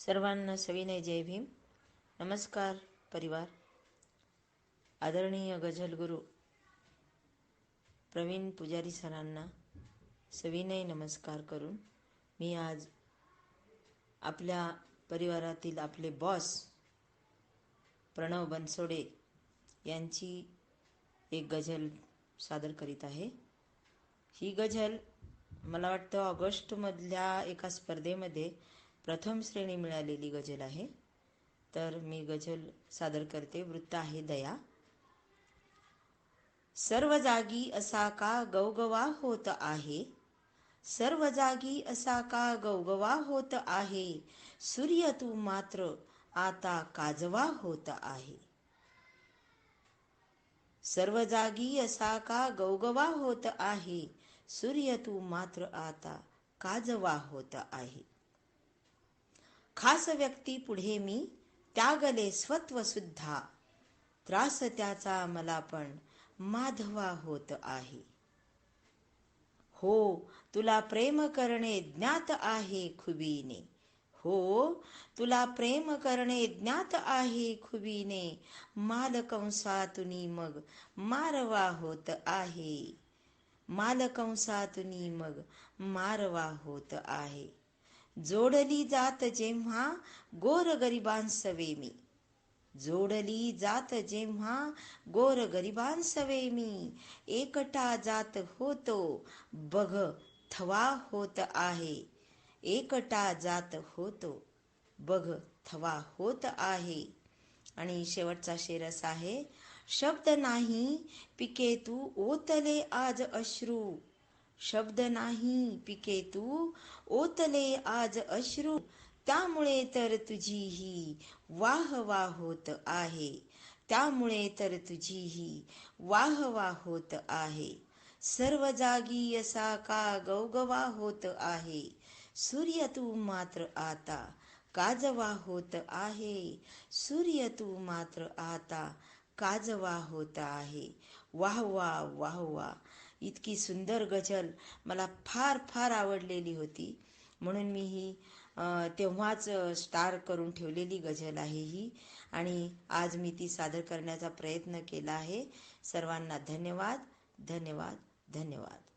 सर्वांना सविनय जय भीम. नमस्कार परिवार. आदरणीय गझलगुरू प्रवीण पुजारी सरांना सविनय नमस्कार करून मी आज आपल्या परिवारातील आपले बॉस प्रणव बनसोडे यांची एक गझल सादर करीत आहे. ही गझल मला वाटतं ऑगस्टमधल्या एका स्पर्धेमध्ये प्रथम श्रेणी मिळालेली गझल आहे. तर मी गझल सादर करते. वृत्त आहे दया. सर्व जागी असा का गवगवा होत आहे? सर्व जागी असा का गवगवा होत आहे? सूर्य तू मात्र आता काजवा होत आहे. सर्व जागी असा का गवगवा होत आहे? सूर्य तू मात्र आता काजवा होत आहे. खास व्यक्ती पुढे मी त्यागले स्वत्व सुद्धा त्रास त्याचा मला पण माधवा होत आहे. हो तुला प्रेम करणे ज्ञात आहे खुबीने. हो तुला प्रेम करणे ज्ञात आहे खुबीने. माल कंसातुनी मग मारवा होत आहे. मालकंसातुनी मग मारवा होत आहे. जोडली जात जेव्हा गोर गरिबांसवे मी जोडली जात जेव्हा गोर गरिबांसवे मी एकटा जात होतो बघ थवा होत आहे. एकटा जात होतो बघ थवा होत आहे. आणि शेवटचा शेरस आहे शब्द नाही पिके तू ओतले आज अश्रू. शब्द नाही पिके तू ओतले आज अश्रू त्यामुळे तर तुझी ही वाह वा होत आहे. त्यामुळे तर तुझी ही वाह वा होत आहे. सर्व जागी असा का गौगवा होत आहे? सूर्य तू मात्र आता काजवा होत आहे. सूर्य तू मात्र आता काजवा होत आहे. वाह वा वाह वा इतकी सुंदर गझल मला फार फार आवडलेली होती. म्हणून मी ही तेव्हाच स्टार करून ठेवलेली गझल आहे ही. आणि आज मी ती सादर करण्याचा प्रयत्न केला आहे. सर्वांना धन्यवाद धन्यवाद धन्यवाद.